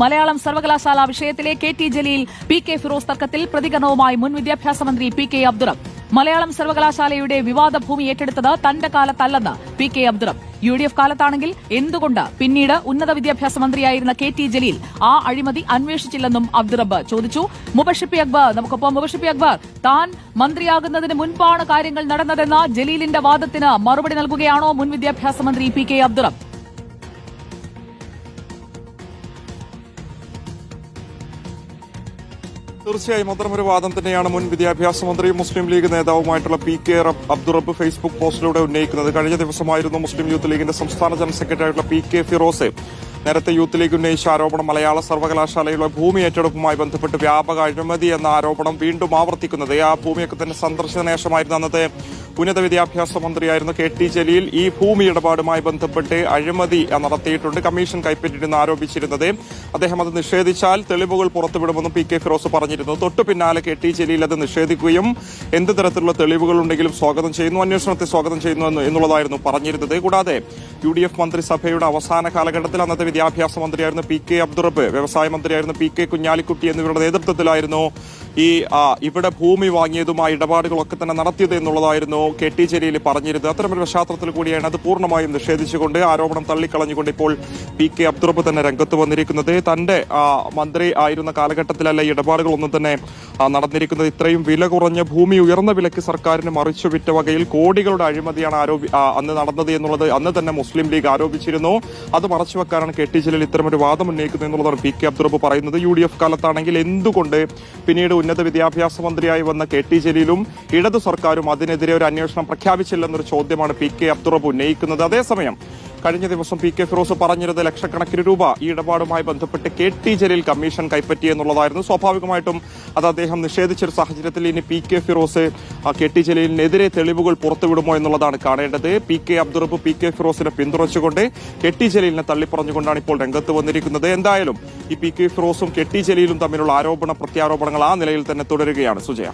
മലയാളം സർവകലാശാല വിഷയത്തിലെ K T Jaleel P K Firos തർക്കത്തിൽ പ്രതികരണവുമായി മുൻ വിദ്യാഭ്യാസ മന്ത്രി പി കെ അബ്ദുറം. മലയാളം സർവകലാശാലയുടെ വിവാദ ഭൂമി ഏറ്റെടുത്തത് തന്റെ കാലത്തല്ലെന്ന് P K Abdurabb. U D F കാലത്താണെങ്കിൽ എന്തുകൊണ്ട് പിന്നീട് ഉന്നത വിദ്യാഭ്യാസ മന്ത്രിയായിരുന്ന കെ ടി ജലീൽ ആ അഴിമതി അന്വേഷിച്ചില്ലെന്നും അബ്ദുറബ് ചോദിച്ചു. മുബഷിപ്പി അക്ബർ നമുക്കൊപ്പം മുബഷിപ്പി അക്ബർ. താൻ മന്ത്രിയാകുന്നതിന് മുൻപാണ് കാര്യങ്ങൾ നടന്നതെന്ന ജലീലിന്റെ വാദത്തിന് മറുപടി നൽകുകയാണോ മുൻ വിദ്യാഭ്യാസ മന്ത്രി പി കെ അബ്ദുറം? തീർച്ചയായും അത്തരമൊരു വാദം തന്നെയാണ് മുൻ വിദ്യാഭ്യാസ മന്ത്രിയും മുസ്ലിം ലീഗ് നേതാവുമായിട്ടുള്ള പി കെ അബ്ദുറബ് ഫേസ്ബുക്ക് പോസ്റ്റിലൂടെ ഉന്നയിക്കുന്നത്. കഴിഞ്ഞ ദിവസമായിരുന്നു മുസ്ലിം യൂത്ത് ലീഗിന്റെ സംസ്ഥാന ജനറൽ സെക്രട്ടറി ആയിട്ടുള്ള പി കെ ഫിറോസ് നേരത്തെ യൂത്ത് ലീഗ് ഉന്നയിച്ച ആരോപണം മലയാള സർവകലാശാലയിലെ ഭൂമി ഏറ്റെടുപ്പുമായി ബന്ധപ്പെട്ട് വ്യാപക അഴിമതി എന്ന ആരോപണം വീണ്ടും ആവർത്തിക്കുന്നത്. ആ ഭൂമിയൊക്കെ തന്നെ സന്ദർശന ശേഷമായിരുന്നു അന്നത്തെ ഉന്നത വിദ്യാഭ്യാസ മന്ത്രിയായിരുന്ന കെ ടി ജലീൽ ഈ ഭൂമി ഇടപാടുമായി ബന്ധപ്പെട്ട് അഴിമതി നടത്തിയിട്ടുണ്ട്. കമ്മീഷൻ കൈപ്പറ്റിയെന്ന് ആരോപിച്ചിരുന്നത്. അദ്ദേഹം അത് നിഷേധിച്ചാൽ തെളിവുകൾ പുറത്തുവിടുമെന്നും പി കെ ഫിറോസ് പറഞ്ഞിരുന്നു. തൊട്ടു പിന്നാലെ കെ ടി ജലീൽ അത് നിഷേധിക്കുകയും എന്ത് തരത്തിലുള്ള തെളിവുകളുണ്ടെങ്കിലും സ്വാഗതം ചെയ്യുന്നു അന്വേഷണത്തെ സ്വാഗതം ചെയ്യുന്നു എന്നുള്ളതായിരുന്നു പറഞ്ഞിരുന്നത്. കൂടാതെ യു ഡി എഫ് മന്ത്രിസഭയുടെ അവസാന കാലഘട്ടത്തിൽ അന്നത്തെ വിദ്യാഭ്യാസ മന്ത്രിയായിരുന്ന പി കെ അബ്ദുറബ് വ്യവസായ മന്ത്രിയായിരുന്ന പി കെ കുഞ്ഞാലിക്കുട്ടി എന്നിവരുടെ നേതൃത്വത്തിലായിരുന്നു ഈ ഇവിടെ ഭൂമി വാങ്ങിയതുമായി ഇടപാടുകളൊക്കെ തന്നെ നടത്തിയത് എന്നുള്ളതായിരുന്നു കെ ടി ജലീൽ പറഞ്ഞിരുന്നത്. അത്തരമൊരു പശ്ചാത്തലത്തിൽ കൂടിയാണ് അത് പൂർണമായും നിഷേധിച്ചുകൊണ്ട് ആരോപണം തള്ളിക്കളഞ്ഞുകൊണ്ട് ഇപ്പോൾ പി കെ അബ്ദുറബ് തന്നെ രംഗത്ത് വന്നിരിക്കുന്നത്. തന്റെ മന്ത്രി ആയിരുന്ന കാലഘട്ടത്തിലല്ല ഇടപാടുകളൊന്നും തന്നെ നടന്നിരിക്കുന്നത്. ഇത്രയും വില കുറഞ്ഞ ഭൂമി ഉയർന്ന വിലയ്ക്ക് സർക്കാരിന് മറിച്ചു വിറ്റ വകയിൽ കോടികളുടെ അഴിമതിയാണ് ആരോപി അന്ന് നടന്നത് എന്നുള്ളത് അന്ന് തന്നെ മുസ്ലിം ലീഗ് ആരോപിച്ചിരുന്നു. അത് മറച്ചു വെക്കാനാണ് കെ ടി ജലീൽ ഇത്തരമൊരു വാദം ഉന്നയിക്കുന്നത് എന്നുള്ളതാണ് പി കെ അബ്ദുറബ് പറയുന്നത്. യു ഡി എഫ് കാലത്താണെങ്കിൽ എന്തുകൊണ്ട് പിന്നീട് ഉന്നത വിദ്യാഭ്യാസ മന്ത്രിയായി വന്ന കെ ടി ജലീലും ഇടതു സർക്കാരും അതിനെതിരെ ഒരു അന്വേഷണം പ്രഖ്യാപിച്ചില്ലെന്നൊരു ചോദ്യമാണ് പി കെ അബ്ദുറബ് ഉന്നയിക്കുന്നത്. അതേസമയം കഴിഞ്ഞ ദിവസം പി കെ ഫിറോസ് പറഞ്ഞിരുന്നത് ലക്ഷക്കണക്കിന് രൂപ ഈ ഇടപാടുമായി ബന്ധപ്പെട്ട് കെ ടി ജലീൽ കമ്മീഷൻ കൈപ്പറ്റി എന്നുള്ളതായിരുന്നു. സ്വാഭാവികമായിട്ടും അത് അദ്ദേഹം നിഷേധിച്ചൊരു സാഹചര്യത്തിൽ ഇനി P K Firos K T ജലീലിനെതിരെ തെളിവുകൾ പുറത്തുവിടുമോ എന്നുള്ളതാണ് കാണേണ്ടത്. P K Abdurabb P K ഫിറോസിനെ പിന്തുണച്ചുകൊണ്ട് കെ ടി ജലീലിനെ തള്ളിപ്പറഞ്ഞുകൊണ്ടാണ് ഇപ്പോൾ രംഗത്ത് വന്നിരിക്കുന്നത്. എന്തായാലും ഈ പി കെ ഫിറോസും കെ ടി ജലീലും തമ്മിലുള്ള ആരോപണ പ്രത്യാരോപണങ്ങൾ ആ നിലയിൽ തന്നെ തുടരുകയാണ്. സുജയ.